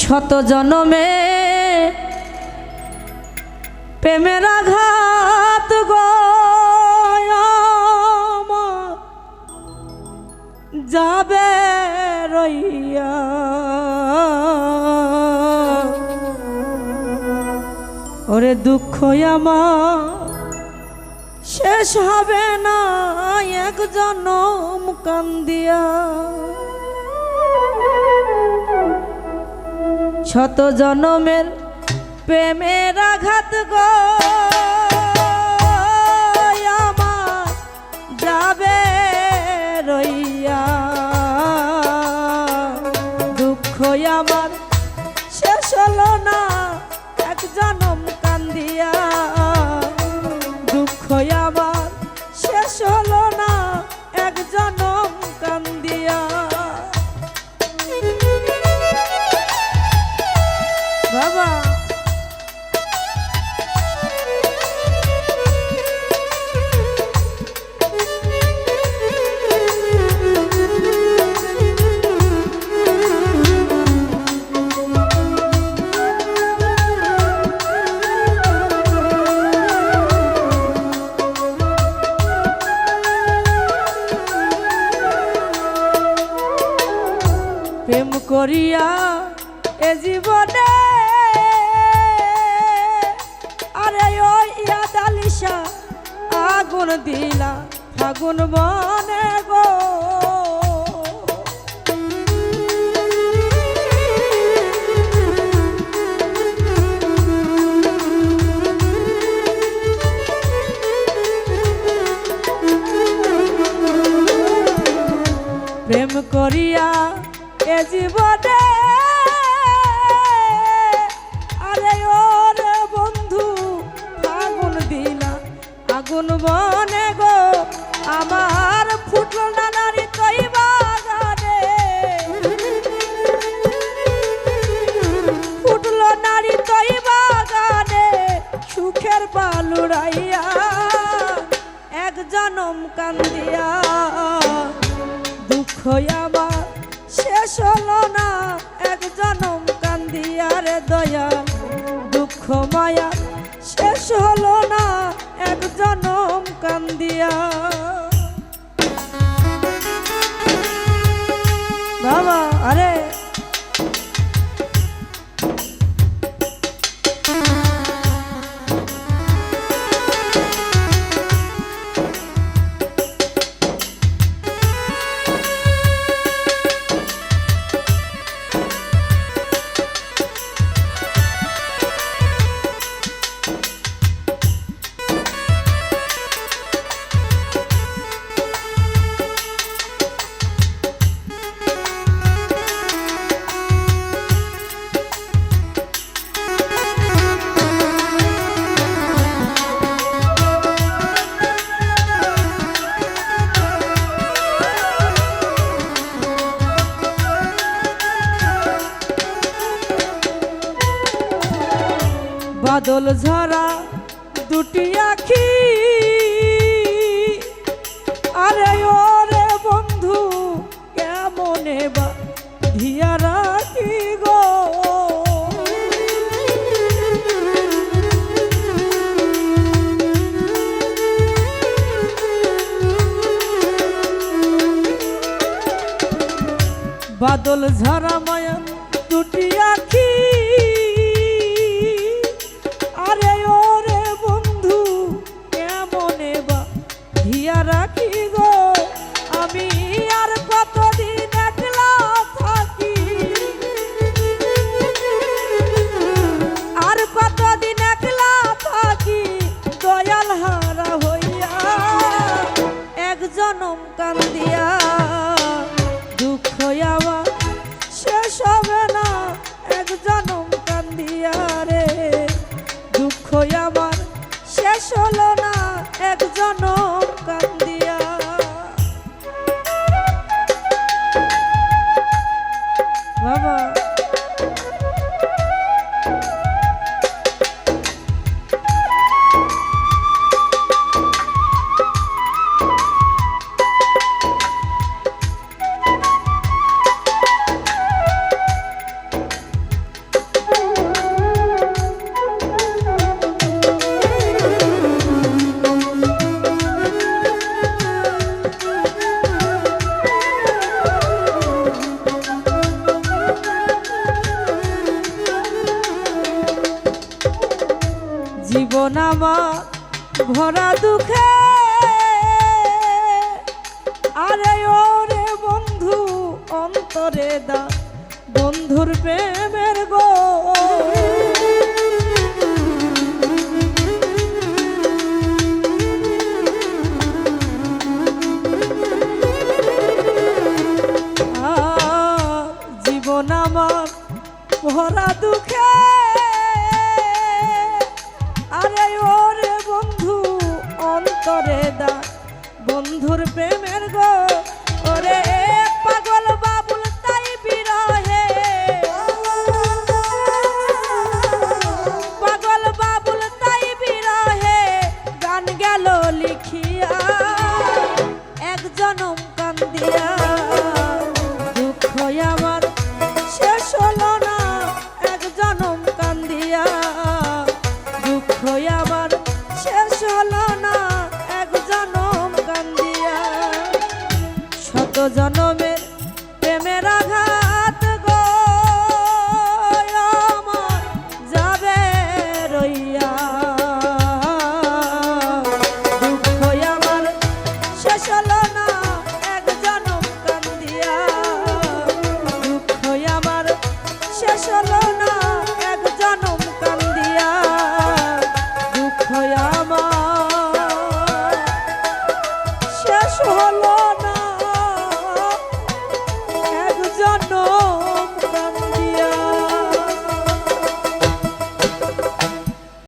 শত জনমে প্রেমের আঘাত যাবে রইয়া। ওরে দুঃখ আমার, শেষ হবে না এক জনম কান্দিয়া। শত জনমের প্রেমের আঘাত গো। আমার যাবে করিয়া এ জীবনে আরে ইয়া ইয়াদ আলিশা আগুন দিলা ফাগুন বনে গো। কান্দিয়া দুঃখ আমার শেষ হলো না। এক জনম কান্দিয়ার দয়া, দুঃখ মায়া শেষ হলো না। এক জনম কান্দিয়া। বাদল ঝরা দুটি আখি। আরে, ওরে বন্ধু, কেমনে বা ধিয়া রাখি গো? বাদল ঝরা মায়া দুটি আখি। জনম জীবন আমার ভরা দুঃখে। আরে ওরে বন্ধু, অন্তরে দা বন্ধুর প্রেমের গো। জীবন আমার ভরা দুঃখে। করে দা। বন্ধুর প্রেমের গো গত জনমে